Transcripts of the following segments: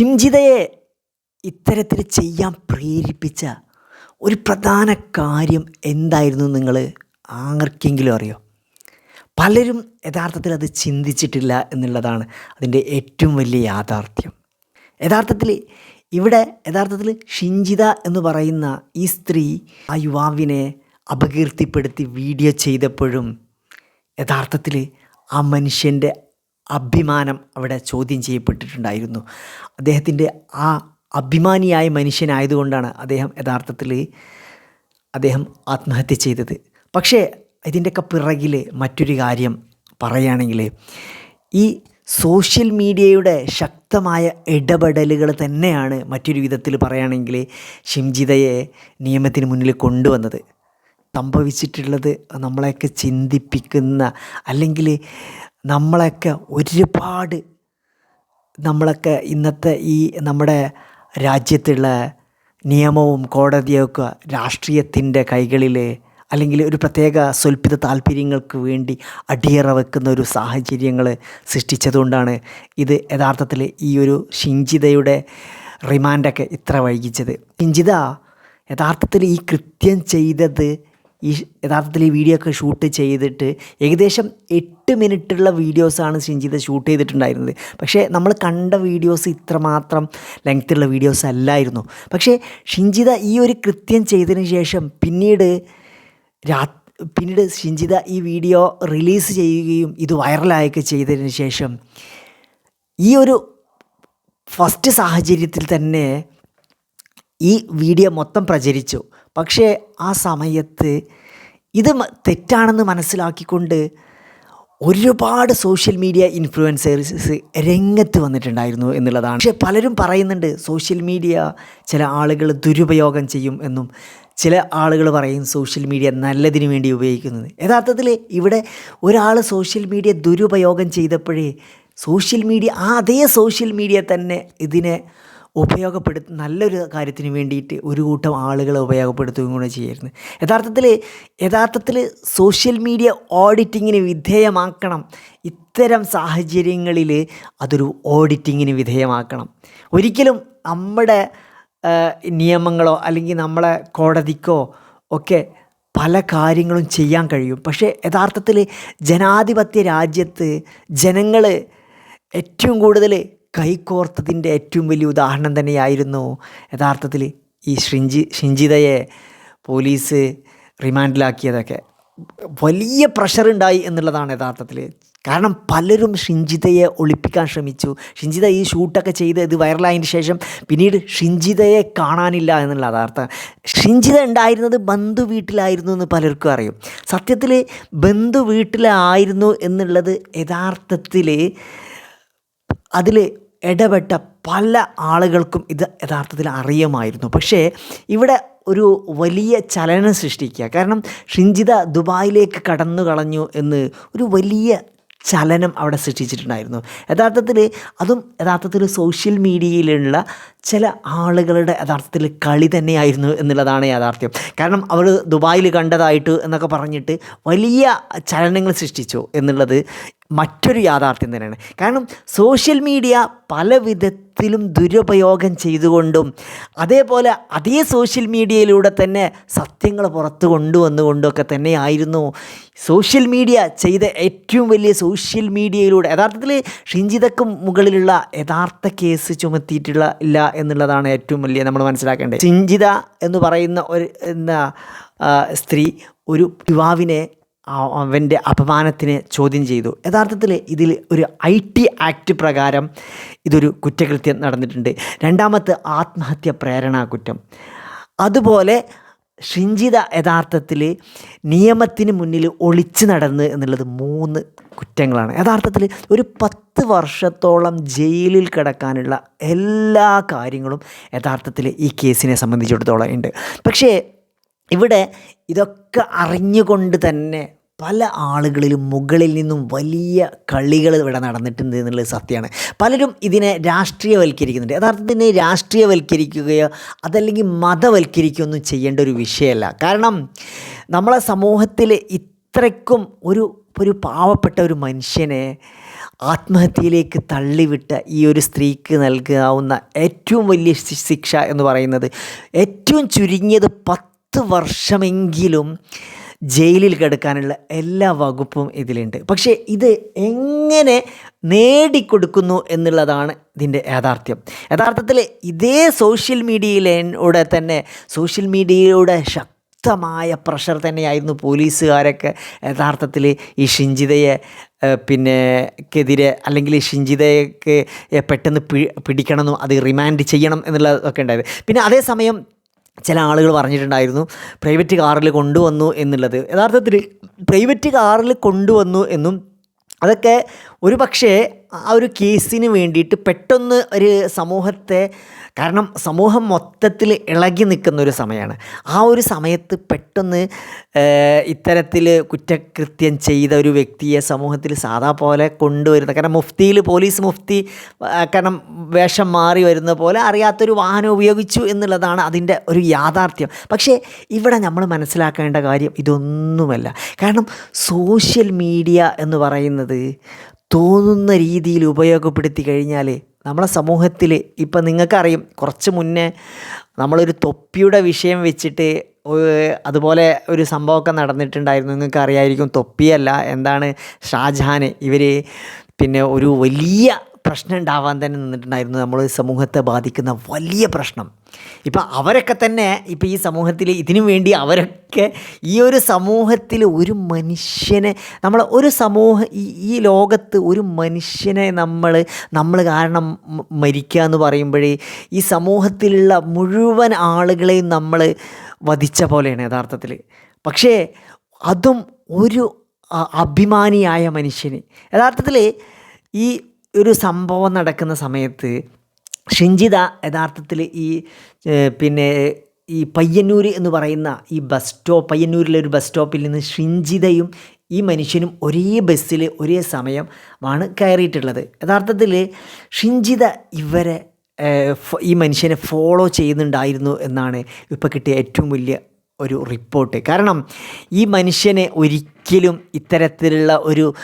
ഷിംജിതയെ ഇത്തരത്തിൽ ചെയ്യാൻ പ്രേരിപ്പിച്ച ഒരു പ്രധാന കാര്യം എന്തായിരുന്നു നിങ്ങൾ ആർക്കെങ്കിലും അറിയോ? പലരും യഥാർത്ഥത്തിൽ അത് ചിന്തിച്ചിട്ടില്ല എന്നുള്ളതാണ് അതിന്റെ ഏറ്റവും വലിയ യാഥാർത്ഥ്യം. യഥാർത്ഥത്തിൽ ഇവിടെ യഥാർത്ഥത്തിൽ ഷിഞ്ചിത എന്ന് പറയുന്ന ഈ സ്ത്രീ ആ യുവാവിനെ അപകീർത്തിപ്പെടുത്തി വീഡിയോ ചെയ്തപ്പോഴും യഥാർത്ഥത്തിൽ ആ മനുഷ്യന്റെ അഭിമാനം അവിടെ ചോദ്യം ചെയ്യപ്പെട്ടിട്ടുണ്ടായിരുന്നു. അദ്ദേഹത്തിന്റെ ആ അഭിമാനിയായ മനുഷ്യനായതുകൊണ്ടാണ് അദ്ദേഹം യഥാർത്ഥത്തിൽ അദ്ദേഹം ആത്മഹത്യ ചെയ്തത്. പക്ഷേ ഇതിന്റെയൊക്കെ പിറകിൽ മറ്റൊരു കാര്യം പറയുകയാണെങ്കിൽ ഈ സോഷ്യൽ മീഡിയയുടെ ശക്തമായ ഇടപെടലുകൾ തന്നെയാണ് മറ്റൊരു വിധത്തിൽ പറയുകയാണെങ്കിൽ ഷിംജിതയെ നിയമത്തിന് മുന്നിൽ കൊണ്ടുവന്നത്. സംഭവിച്ചിട്ടുള്ളത് നമ്മളെയൊക്കെ ചിന്തിപ്പിക്കുന്ന അല്ലെങ്കിൽ നമ്മളെയൊക്കെ ഒരുപാട് നമ്മളൊക്കെ ഇന്നത്തെ ഈ നമ്മുടെ രാജ്യത്തുള്ള നിയമവും കോടതിയൊക്കെ രാഷ്ട്രീയത്തിന്റെ കൈകളിൽ അല്ലെങ്കിൽ ഒരു പ്രത്യേക സ്വൽപ്പിത താല്പര്യങ്ങൾക്ക് വേണ്ടി അടിയറ വെക്കുന്ന ഒരു സാഹചര്യങ്ങൾ സൃഷ്ടിച്ചതുകൊണ്ടാണ് ഇത് യഥാർത്ഥത്തിൽ ഈ ഒരു ഷിഞ്ചിതയുടെ റിമാൻഡൊക്കെ ഇത്ര വൈകിച്ചത്. ഷിഞ്ചിത യഥാർത്ഥത്തിൽ ഈ കൃത്യം ചെയ്തത് ഈ യഥാർത്ഥത്തിൽ ഈ വീഡിയോ ഒക്കെ ഷൂട്ട് ചെയ്തിട്ട് ഏകദേശം എട്ട് മിനിറ്റുള്ള വീഡിയോസാണ് ഷിഞ്ചിത ഷൂട്ട് ചെയ്തിട്ടുണ്ടായിരുന്നത്. പക്ഷേ നമ്മൾ കണ്ട വീഡിയോസ് ഇത്രമാത്രം ലെങ്ത്തുള്ള വീഡിയോസ് അല്ലായിരുന്നു. പക്ഷേ ഷിഞ്ചിത ഈ ഒരു കൃത്യം ചെയ്തതിന് ശേഷം പിന്നീട് രാ പിന്നീട് ഷിഞ്ചിത ഈ വീഡിയോ റിലീസ് ചെയ്യുകയും ഇത് വൈറലായൊക്കെ ചെയ്തതിന് ശേഷം ഈ ഒരു ഫസ്റ്റ് സാഹചര്യത്തിൽ തന്നെ ഈ വീഡിയോ മൊത്തം പ്രചരിച്ചു. പക്ഷേ ആ സമയത്ത് ഇത് തെറ്റാണെന്ന് മനസ്സിലാക്കിക്കൊണ്ട് ഒരുപാട് സോഷ്യൽ മീഡിയ ഇൻഫ്ലുവൻസേഴ്സ് രംഗത്ത് വന്നിട്ടുണ്ടായിരുന്നു എന്നുള്ളതാണ്. പക്ഷേ പലരും പറയുന്നുണ്ട് സോഷ്യൽ മീഡിയ ചില ആളുകൾ ദുരുപയോഗം ചെയ്യും എന്നും ചില ആളുകൾ പറയും സോഷ്യൽ മീഡിയ നല്ലതിന് വേണ്ടി ഉപയോഗിക്കുന്നത്. യഥാർത്ഥത്തിൽ ഇവിടെ ഒരാൾ സോഷ്യൽ മീഡിയ ദുരുപയോഗം ചെയ്തപ്പോഴേ സോഷ്യൽ മീഡിയ ആ അതേ സോഷ്യൽ മീഡിയ തന്നെ ഇതിനെ ഉപയോഗപ്പെടുത്തി നല്ലൊരു കാര്യത്തിന് വേണ്ടിയിട്ട് ഒരു കൂട്ടം ആളുകളെ ഉപയോഗപ്പെടുത്തുകയും കൂടെ ചെയ്യായിരുന്നു. യഥാർത്ഥത്തിൽ യഥാർത്ഥത്തിൽ സോഷ്യൽ മീഡിയ ഓഡിറ്റിങ്ങിന് വിധേയമാക്കണം. ഇത്തരം സാഹചര്യങ്ങളിൽ അതൊരു ഓഡിറ്റിങ്ങിന് വിധേയമാക്കണം. ഒരിക്കലും നമ്മുടെ നിയമങ്ങളോ അല്ലെങ്കിൽ നമ്മളെ കോടതിക്കോ ഒക്കെ പല കാര്യങ്ങളും ചെയ്യാൻ കഴിയും. പക്ഷേ യഥാർത്ഥത്തിൽ ജനാധിപത്യ രാജ്യത്ത് ജനങ്ങൾ ഏറ്റവും കൂടുതൽ കൈകോർത്തതിന്റെ ഏറ്റവും വലിയ ഉദാഹരണം തന്നെയായിരുന്നു. യഥാർത്ഥത്തിൽ ഈ ഷിഞ്ചി ഷിഞ്ചിതയെ പോലീസ് റിമാൻഡിലാക്കിയതൊക്കെ. വലിയ പ്രഷർ ഉണ്ടായി എന്നുള്ളതാണ് യഥാർത്ഥത്തിൽ. കാരണം പലരും ഷിഞ്ചിതയെ ഒളിപ്പിക്കാൻ ശ്രമിച്ചു. ഷിഞ്ചിത ഈ ഷൂട്ടൊക്കെ ചെയ്ത് ഇത് വൈറലായതിന് ശേഷം പിന്നീട് ഷിഞ്ചിതയെ കാണാനില്ല എന്നുള്ള യഥാർത്ഥം. ഷിഞ്ചിത ഉണ്ടായിരുന്നത് ബന്ധു വീട്ടിലായിരുന്നു എന്ന് പലർക്കും അറിയും. സത്യത്തിൽ ബന്ധു വീട്ടിലായിരുന്നു എന്നുള്ളത് യഥാർത്ഥത്തിൽ അതിൽ ഇടപെട്ട പല ആളുകൾക്കും ഇത് യഥാർത്ഥത്തിൽ അറിയാമായിരുന്നു. പക്ഷേ ഇവിടെ ഒരു വലിയ ചലനം സൃഷ്ടിക്കുക. കാരണം ഷിഞ്ചിത ദുബായിലേക്ക് കടന്നു കളഞ്ഞു എന്ന് ഒരു വലിയ ചലനം അവിടെ സൃഷ്ടിച്ചിട്ടുണ്ടായിരുന്നു. യഥാർത്ഥത്തിൽ അതും യഥാർത്ഥത്തിൽ സോഷ്യൽ മീഡിയയിലുള്ള ചില ആളുകളുടെ യഥാർത്ഥത്തിൽ കളി തന്നെയായിരുന്നു എന്നുള്ളതാണ് യാഥാർത്ഥ്യം. കാരണം അവർ ദുബായിൽ കണ്ടതായിട്ട് എന്നൊക്കെ പറഞ്ഞിട്ട് വലിയ ചലനങ്ങൾ സൃഷ്ടിച്ചു എന്നുള്ളത് മറ്റൊരു യാഥാർത്ഥ്യം തന്നെയാണ്. കാരണം സോഷ്യൽ മീഡിയ പല വിധത്തിലും ദുരുപയോഗം ചെയ്തുകൊണ്ടും അതേപോലെ അതേ സോഷ്യൽ മീഡിയയിലൂടെ തന്നെ സത്യങ്ങൾ പുറത്തു കൊണ്ടുവന്നുകൊണ്ടൊക്കെ തന്നെയായിരുന്നു സോഷ്യൽ മീഡിയ ചെയ്ത ഏറ്റവും വലിയ സോഷ്യൽ മീഡിയയിലൂടെ യഥാർത്ഥത്തിൽ ഷിഞ്ചിതക്കും മുകളിലുള്ള യഥാർത്ഥ കേസ് ചുമത്തിയിട്ടുള്ള ഇല്ല എന്നുള്ളതാണ് ഏറ്റവും വലിയ നമ്മൾ മനസ്സിലാക്കേണ്ടത്. ഷിഞ്ചിത എന്ന് പറയുന്ന ഒരു എന്താ സ്ത്രീ ഒരു യുവാവിനെ അവന്റെ അപമാനത്തിന് ചോദ്യം ചെയ്തു. യഥാർത്ഥത്തിൽ ഇതിൽ ഒരു ഐ ടി ആക്ട് പ്രകാരം ഇതൊരു കുറ്റകൃത്യം നടന്നിട്ടുണ്ട്. രണ്ടാമത്തെ ആത്മഹത്യ പ്രേരണാ കുറ്റം. അതുപോലെ ഷിഞ്ചിത യഥാർത്ഥത്തിൽ നിയമത്തിന് മുന്നിൽ ഒളിച്ചു നടന്ന് എന്നുള്ളത് മൂന്ന് കുറ്റങ്ങളാണ്. യഥാർത്ഥത്തിൽ ഒരു പത്ത് വർഷത്തോളം ജയിലിൽ കിടക്കാനുള്ള എല്ലാ കാര്യങ്ങളും യഥാർത്ഥത്തിൽ ഈ കേസിനെ സംബന്ധിച്ചിടത്തോളം ഉണ്ട്. പക്ഷേ ഇവിടെ ഇതൊക്കെ അറിഞ്ഞുകൊണ്ട് തന്നെ പല ആളുകളിലും മുകളിൽ നിന്നും വലിയ കളികൾ ഇവിടെ നടന്നിട്ടുണ്ട് എന്നുള്ളത് സത്യമാണ്. പലരും ഇതിനെ രാഷ്ട്രീയവൽക്കരിക്കുന്നുണ്ട്. യഥാർത്ഥത്തിൽ രാഷ്ട്രീയവൽക്കരിക്കുകയോ അതല്ലെങ്കിൽ മതവൽക്കരിക്കുകയോ ഒന്നും ചെയ്യേണ്ട ഒരു വിഷയമല്ല. കാരണം നമ്മളെ സമൂഹത്തിൽ ഇത്രയ്ക്കും ഒരു ഒരു പാവപ്പെട്ട ഒരു മനുഷ്യനെ ആത്മഹത്യയിലേക്ക് തള്ളിവിട്ട ഈ ഒരു സ്ത്രീക്ക് നൽകാവുന്ന ഏറ്റവും വലിയ ശിക്ഷ എന്ന് പറയുന്നത് ഏറ്റവും ചുരുങ്ങിയത് പത്ത് വർഷമെങ്കിലും ജയിലിൽ കിടക്കാനുള്ള എല്ലാ വകുപ്പും ഇതിലുണ്ട്. പക്ഷേ ഇത് എങ്ങനെ നേടിക്കൊടുക്കുന്നു എന്നുള്ളതാണ് ഇതിന്റെ യാഥാർത്ഥ്യം. യഥാർത്ഥത്തിൽ ഇതേ സോഷ്യൽ മീഡിയയിലൂടെ തന്നെ സോഷ്യൽ മീഡിയയുടെ ശക്തമായ പ്രഷർ തന്നെയായിരുന്നു പോലീസുകാരൊക്കെ യഥാർത്ഥത്തിൽ ഈ ഷിഞ്ചിതയെ പിന്നെ ക്കെതിരെ അല്ലെങ്കിൽ ഷിഞ്ചിതയ്ക്ക് പെട്ടെന്ന് പിടിക്കണമെന്നും അത് റിമാൻഡ് ചെയ്യണം എന്നുള്ളതൊക്കെ ഉണ്ടായത് പിന്നെ അതേസമയം ചില ആളുകൾ പറഞ്ഞിട്ടുണ്ടായിരുന്നു പ്രൈവറ്റ് കാറിൽ കൊണ്ടുവന്നു എന്നുള്ളത്. യഥാർത്ഥത്തിൽ പ്രൈവറ്റ് കാറിൽ കൊണ്ടുവന്നു എന്നും അതൊക്കെ ഒരു പക്ഷേ ആ ഒരു കേസിന് വേണ്ടിയിട്ട് പെട്ടെന്ന് ഒരു സമൂഹത്തെ കാരണം സമൂഹം മൊത്തത്തിൽ ഇളകി നിൽക്കുന്ന ഒരു സമയമാണ്. ആ ഒരു സമയത്ത് പെട്ടെന്ന് ഇത്തരത്തിൽ കുറ്റകൃത്യം ചെയ്ത ഒരു വ്യക്തിയെ സമൂഹത്തിൽ സാധാ പോലെ കൊണ്ടുവരുന്ന കാരണം മുഫ്തിയിൽ പോലീസ് മുഫ്തി കാരണം വേഷം മാറി വരുന്ന പോലെ അറിയാത്തൊരു വാഹനം ഉപയോഗിച്ചു എന്നുള്ളതാണ് അതിന്റെ ഒരു യാഥാർത്ഥ്യം. പക്ഷേ ഇവിടെ നമ്മൾ മനസ്സിലാക്കേണ്ട കാര്യം ഇതൊന്നുമല്ല. കാരണം സോഷ്യൽ മീഡിയ എന്ന് പറയുന്നത് തോന്നുന്ന രീതിയിൽ ഉപയോഗപ്പെടുത്തി കഴിഞ്ഞാൽ നമ്മളെ സമൂഹത്തിൽ ഇപ്പം നിങ്ങൾക്കറിയും കുറച്ച് മുന്നേ നമ്മളൊരു തൊപ്പിയുടെ വിഷയം വെച്ചിട്ട് അതുപോലെ ഒരു സംഭവമൊക്കെ നടന്നിട്ടുണ്ടായിരുന്നു. നിങ്ങൾക്ക് അറിയായിരിക്കും തൊപ്പിയല്ല എന്താണ് ഷാജഹാൻ ഇവർ പിന്നെ ഒരു വലിയ പ്രശ്നം ഉണ്ടാവാൻ തന്നെ നിന്നിട്ടുണ്ടായിരുന്നു. നമ്മൾ സമൂഹത്തെ ബാധിക്കുന്ന വലിയ പ്രശ്നം. ഇപ്പം അവരൊക്കെ തന്നെ ഇപ്പം ഈ സമൂഹത്തിൽ ഇതിനു വേണ്ടി അവരൊക്കെ ഈ ഒരു സമൂഹത്തിൽ ഒരു മനുഷ്യനെ നമ്മൾ ഒരു സമൂഹ ഈ ലോകത്ത് ഒരു മനുഷ്യനെ നമ്മൾ നമ്മൾ കാരണം മരിക്കുക എന്ന് പറയുമ്പോഴേ ഈ സമൂഹത്തിലുള്ള മുഴുവൻ ആളുകളെയും നമ്മൾ വധിച്ച പോലെയാണ് യഥാർത്ഥത്തിൽ പക്ഷേ അതും ഒരു അഭിമാനിയായ മനുഷ്യന്. യഥാർത്ഥത്തിൽ ഈ ഒരു സംഭവം നടക്കുന്ന സമയത്ത് ഷിഞ്ചിത യഥാർത്ഥത്തിൽ ഈ പിന്നെ ഈ പയ്യന്നൂർ എന്ന് പറയുന്ന ഈ ബസ് സ്റ്റോപ്പ് പയ്യന്നൂരിലെ ഒരു ബസ് സ്റ്റോപ്പിൽ നിന്ന് ഷിഞ്ചിതയും ഈ മനുഷ്യനും ഒരേ ബസ്സിൽ ഒരേ സമയം ആണ് കയറിയിട്ടുള്ളത്. യഥാർത്ഥത്തിൽ ഷിഞ്ചിത ഇവരെ ഈ മനുഷ്യനെ ഫോളോ ചെയ്യുന്നുണ്ടായിരുന്നു എന്നാണ് ഇപ്പോൾ കിട്ടിയ ഏറ്റവും വലിയ ഒരു റിപ്പോർട്ട്. കാരണം ഈ മനുഷ്യനെ ഒരിക്കലും ഇത്തരത്തിലുള്ള ഒരു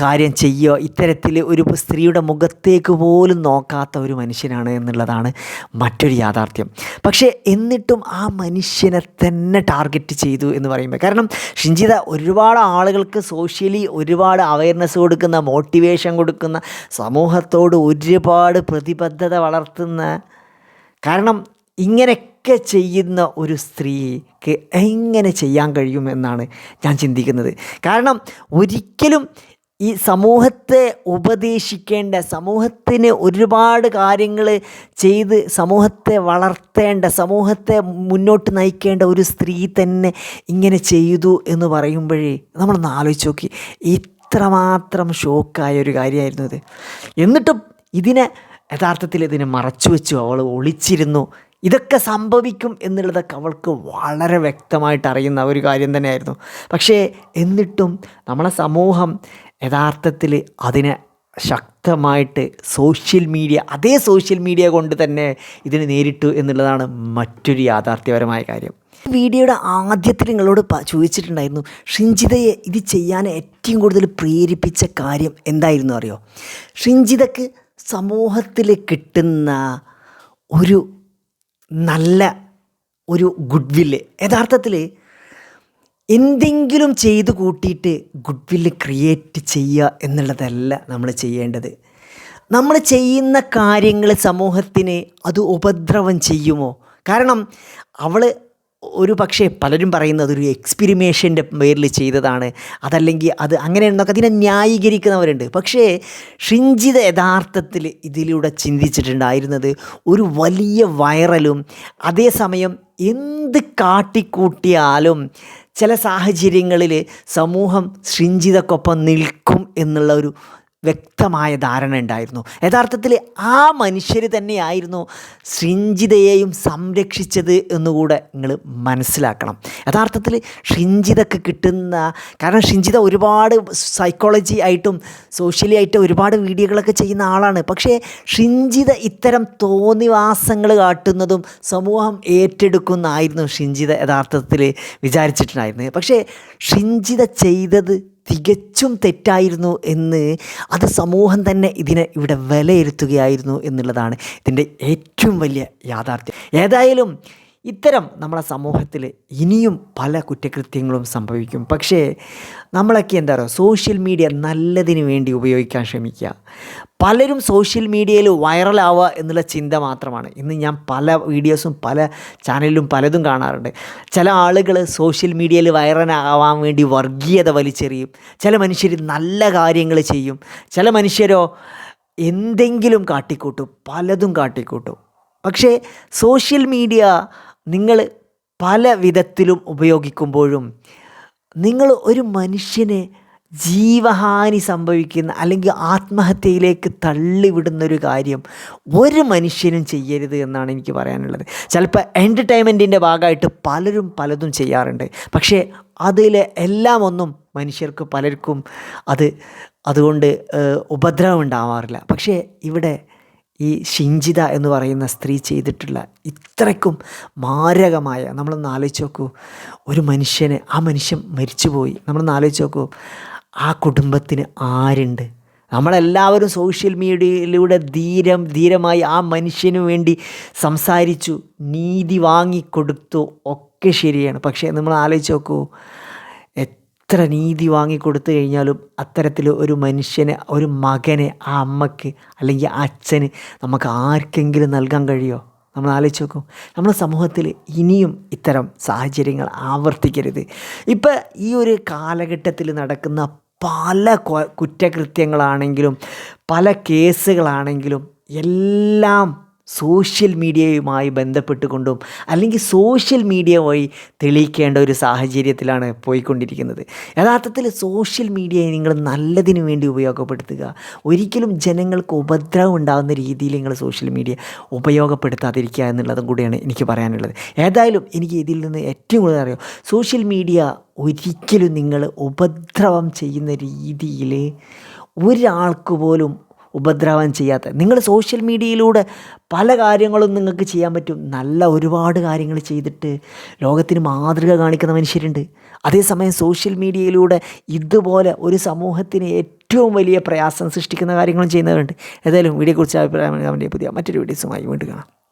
കാര്യം ചെയ്യുക ഇത്തരത്തിൽ ഒരു സ്ത്രീയുടെ മുഖത്തേക്ക് പോലും നോക്കാത്ത ഒരു മനുഷ്യനാണ് എന്നുള്ളതാണ് മറ്റൊരു യാഥാർത്ഥ്യം. പക്ഷേ എന്നിട്ടും ആ മനുഷ്യനെ തന്നെ ടാർഗറ്റ് ചെയ്തു എന്ന് പറയുമ്പോൾ കാരണം ഷിഞ്ചിത ഒരുപാട് ആളുകൾക്ക് സോഷ്യലി ഒരുപാട് അവയർനെസ് കൊടുക്കുന്ന മോട്ടിവേഷൻ കൊടുക്കുന്ന സമൂഹത്തോട് ഒരുപാട് പ്രതിബദ്ധത വളർത്തുന്ന കാരണം ഇങ്ങനെയൊക്കെ ചെയ്യുന്ന ഒരു സ്ത്രീക്ക് എങ്ങനെ ചെയ്യാൻ കഴിയുമെന്നാണ് ഞാൻ ചിന്തിക്കുന്നത്. കാരണം ഒരിക്കലും ഈ സമൂഹത്തെ ഉപദേശിക്കേണ്ട സമൂഹത്തിന് ഒരുപാട് കാര്യങ്ങൾ ചെയ്ത് സമൂഹത്തെ വളർത്തേണ്ട സമൂഹത്തെ മുന്നോട്ട് നയിക്കേണ്ട ഒരു സ്ത്രീ തന്നെ ഇങ്ങനെ ചെയ്തു എന്ന് പറയുമ്പോഴേ നമ്മളൊന്ന് ആലോചിച്ച് നോക്കി. ഇത്രമാത്രം ഷോക്കായ ഒരു കാര്യമായിരുന്നു ഇത്. എന്നിട്ടും ഇതിനെ യഥാർത്ഥത്തിൽ ഇതിനെ മറച്ചു വെച്ചു അവൾ ഒളിച്ചിരുന്നു. ഇതൊക്കെ സംഭവിക്കും എന്നുള്ളതൊക്കെ അവൾക്ക് വളരെ വ്യക്തമായിട്ട് അറിയുന്ന ഒരു കാര്യം തന്നെയായിരുന്നു. പക്ഷേ എന്നിട്ടും നമ്മളെ സമൂഹം യഥാർത്ഥത്തിൽ അതിനെ ശക്തമായിട്ട് സോഷ്യൽ മീഡിയ അതേ സോഷ്യൽ മീഡിയ കൊണ്ട് തന്നെ ഇതിനെ നേരിട്ടു എന്നുള്ളതാണ് മറ്റൊരു യാഥാർത്ഥ്യപരമായ കാര്യം. വീഡിയോയുടെ ആദ്യത്തിൽ നിങ്ങളോട് ചോദിച്ചിട്ടുണ്ടായിരുന്നു ഷിഞ്ചിതയെ ഇത് ചെയ്യാൻ ഏറ്റവും കൂടുതൽ പ്രേരിപ്പിച്ച കാര്യം എന്തായിരുന്നു അറിയോ? ഷിഞ്ചിതക്ക് സമൂഹത്തിൽ കിട്ടുന്ന ഒരു നല്ല ഒരു ഗുഡ് വില്ല് യഥാർത്ഥത്തിൽ എന്തെങ്കിലും ചെയ്ത് കൂട്ടിയിട്ട് ഗുഡ് വില്ല് ക്രിയേറ്റ് ചെയ്യുക എന്നുള്ളതല്ല നമ്മൾ ചെയ്യേണ്ടത്. നമ്മൾ ചെയ്യുന്ന കാര്യങ്ങൾ സമൂഹത്തിന് അത് ഉപദ്രവം ചെയ്യുമോ? കാരണം അവൾ ഒരു പക്ഷേ പലരും പറയുന്നത് ഒരു എക്സ്പെരിമേഷന്റെ പേരിൽ ചെയ്തതാണ്. അതല്ലെങ്കിൽ അത് അങ്ങനെയെന്നൊക്കെ അതിനെ ന്യായീകരിക്കുന്നവരുണ്ട്. പക്ഷേ ഷിഞ്ചിത യഥാർത്ഥത്തിൽ ഇതിലൂടെ ചിന്തിച്ചിട്ടുണ്ടായിരുന്നത് ഒരു വലിയ വൈറലും അതേസമയം എന്ത് കാട്ടിക്കൂട്ടിയാലും ചില സാഹചര്യങ്ങളിൽ സമൂഹം ഷിഞ്ചിതക്കൊപ്പം നിൽക്കും എന്നുള്ള ഒരു വ്യക്തമായ ധാരണ ഉണ്ടായിരുന്നു. യഥാർത്ഥത്തിൽ ആ മനുഷ്യർ തന്നെയായിരുന്നു ഷിഞ്ചിതയെയും സംരക്ഷിച്ചത് എന്നുകൂടെ നിങ്ങൾ മനസ്സിലാക്കണം. യഥാർത്ഥത്തിൽ ഷിഞ്ചിതക്ക് കിട്ടുന്ന കാരണം ഷിഞ്ചിത ഒരുപാട് സൈക്കോളജി ആയിട്ടും സോഷ്യലി ആയിട്ടും ഒരുപാട് വീഡിയോകളൊക്കെ ചെയ്യുന്ന ആളാണ്. പക്ഷേ ഷിഞ്ചിത ഇത്തരം തോന്നിവാസങ്ങൾ കാട്ടുന്നതും സമൂഹം ഏറ്റെടുക്കുന്നതായിരുന്നു ഷിഞ്ചിത യഥാർത്ഥത്തിൽ വിചാരിച്ചിട്ടുണ്ടായിരുന്നത്. പക്ഷേ ഷിഞ്ചിത ചെയ്തത് തികച്ചും തെറ്റായിരുന്നു എന്ന് അത് സമൂഹം തന്നെ ഇതിനെ ഇവിടെ വിലയിരുത്തുകയായിരുന്നു എന്നുള്ളതാണ് ഇതിന്റെ ഏറ്റവും വലിയ യാഥാർത്ഥ്യം. ഏതായാലും ഇത്തരം നമ്മളെ സമൂഹത്തിൽ ഇനിയും പല കുറ്റകൃത്യങ്ങളും സംഭവിക്കും. പക്ഷേ നമ്മളൊക്കെ എന്താ പറയുക സോഷ്യൽ മീഡിയ നല്ലതിന് വേണ്ടി ഉപയോഗിക്കാൻ ശ്രമിക്കുക. പലരും സോഷ്യൽ മീഡിയയിൽ വൈറലാവുക എന്നുള്ള ചിന്ത മാത്രമാണ്. ഇന്ന് ഞാൻ പല വീഡിയോസും പല ചാനലിലും പലതും കാണാറുണ്ട്. ചില ആളുകൾ സോഷ്യൽ മീഡിയയിൽ വൈറലാവാൻ വേണ്ടി വർഗീയത വലിച്ചെറിയും. ചില മനുഷ്യർ നല്ല കാര്യങ്ങൾ ചെയ്യും. ചില മനുഷ്യരോ എന്തെങ്കിലും കാട്ടിക്കൂട്ടും പലതും കാട്ടിക്കൂട്ടും. പക്ഷേ സോഷ്യൽ മീഡിയ നിങ്ങൾ പല വിധത്തിലും ഉപയോഗിക്കുമ്പോഴും നിങ്ങൾ ഒരു മനുഷ്യനെ ജീവഹാനി സംഭവിക്കുന്ന അല്ലെങ്കിൽ ആത്മഹത്യയിലേക്ക് തള്ളിവിടുന്നൊരു കാര്യം ഒരു മനുഷ്യനും ചെയ്യരുത് എന്നാണ് എനിക്ക് പറയാനുള്ളത്. ചിലപ്പോൾ എന്റർടൈൻമെന്റിന്റെ ഭാഗമായിട്ട് പലരും പലതും ചെയ്യാറുണ്ട്. പക്ഷേ അതിലെ എല്ലാം ഒന്നും മനുഷ്യർക്ക് പലർക്കും അത് അതുകൊണ്ട് ഉപദ്രവം ഉണ്ടാവാറില്ല. പക്ഷേ ഇവിടെ ഈ ഷിഞ്ചിത എന്ന് പറയുന്ന സ്ത്രീ ചെയ്തിട്ടുള്ള ഇത്രയ്ക്കും മാരകമായ നമ്മളൊന്ന് ആലോചിച്ച് നോക്കൂ. ഒരു മനുഷ്യന് ആ മനുഷ്യൻ മരിച്ചുപോയി. നമ്മളൊന്ന് ആലോചിച്ച് നോക്കൂ. ആ കുടുംബത്തിന് ആരുണ്ട്? നമ്മളെല്ലാവരും സോഷ്യൽ മീഡിയയിലൂടെ ധീരം ധീരമായി ആ മനുഷ്യന് വേണ്ടി സംസാരിച്ചു നീതി വാങ്ങിക്കൊടുത്തു ഒക്കെ ശരിയാണ്. പക്ഷേ നമ്മൾ ആലോചിച്ച് നോക്കൂ എത്ര നീതി വാങ്ങിക്കൊടുത്തു കഴിഞ്ഞാലും അത്തരത്തിൽ ഒരു മനുഷ്യനെ ഒരു മകനെ ആ അമ്മയ്ക്ക് അല്ലെങ്കിൽ അച്ഛന് നമുക്ക് ആർക്കെങ്കിലും നൽകാൻ കഴിയുമോ? നമ്മൾ ആലോചിച്ച് നോക്കും. നമ്മുടെ സമൂഹത്തിൽ ഇനിയും ഇത്തരം സാഹചര്യങ്ങൾ ആവർത്തിക്കരുത്. ഇപ്പം ഈ ഒരു കാലഘട്ടത്തിൽ നടക്കുന്ന പല കുറ്റകൃത്യങ്ങളാണെങ്കിലും പല കേസുകളാണെങ്കിലും എല്ലാം സോഷ്യൽ മീഡിയയുമായി ബന്ധപ്പെട്ടുകൊണ്ടും അല്ലെങ്കിൽ സോഷ്യൽ മീഡിയ വഴി തെളിയിക്കേണ്ട ഒരു സാഹചര്യത്തിലാണ് പോയിക്കൊണ്ടിരിക്കുന്നത്. യഥാർത്ഥത്തിൽ സോഷ്യൽ മീഡിയയെ നിങ്ങൾ നല്ലതിനു വേണ്ടി ഉപയോഗപ്പെടുത്തുക. ഒരിക്കലും ജനങ്ങൾക്ക് ഉപദ്രവം ഉണ്ടാകുന്ന രീതിയിൽ നിങ്ങൾ സോഷ്യൽ മീഡിയ ഉപയോഗപ്പെടുത്താതിരിക്കുക എന്നുള്ളതും കൂടിയാണ് എനിക്ക് പറയാനുള്ളത്. ഏതായാലും എനിക്ക് ഇതിൽ നിന്ന് ഏറ്റവും കൂടുതൽ അറിയാം. സോഷ്യൽ മീഡിയ ഒരിക്കലും നിങ്ങൾ ഉപദ്രവം ചെയ്യുന്ന രീതിയിൽ ഒരാൾക്ക് പോലും ഉപദ്രവം ചെയ്യാത്ത. നിങ്ങൾ സോഷ്യൽ മീഡിയയിലൂടെ പല കാര്യങ്ങളും നിങ്ങൾക്ക് ചെയ്യാൻ പറ്റും. നല്ല ഒരുപാട് കാര്യങ്ങൾ ചെയ്തിട്ട് ലോകത്തിന് മാതൃക കാണിക്കുന്ന മനുഷ്യരുണ്ട്. അതേസമയം സോഷ്യൽ മീഡിയയിലൂടെ ഇതുപോലെ ഒരു സമൂഹത്തിന് ഏറ്റവും വലിയ പ്രയാസം സൃഷ്ടിക്കുന്ന കാര്യങ്ങളും ചെയ്യുന്നവരുണ്ട്. ഏതായാലും വീഡിയോയെക്കുറിച്ച് അഭിപ്രായം പുതിയ മറ്റൊരു വീഡിയോസുമായി വീണ്ടും കാണാം.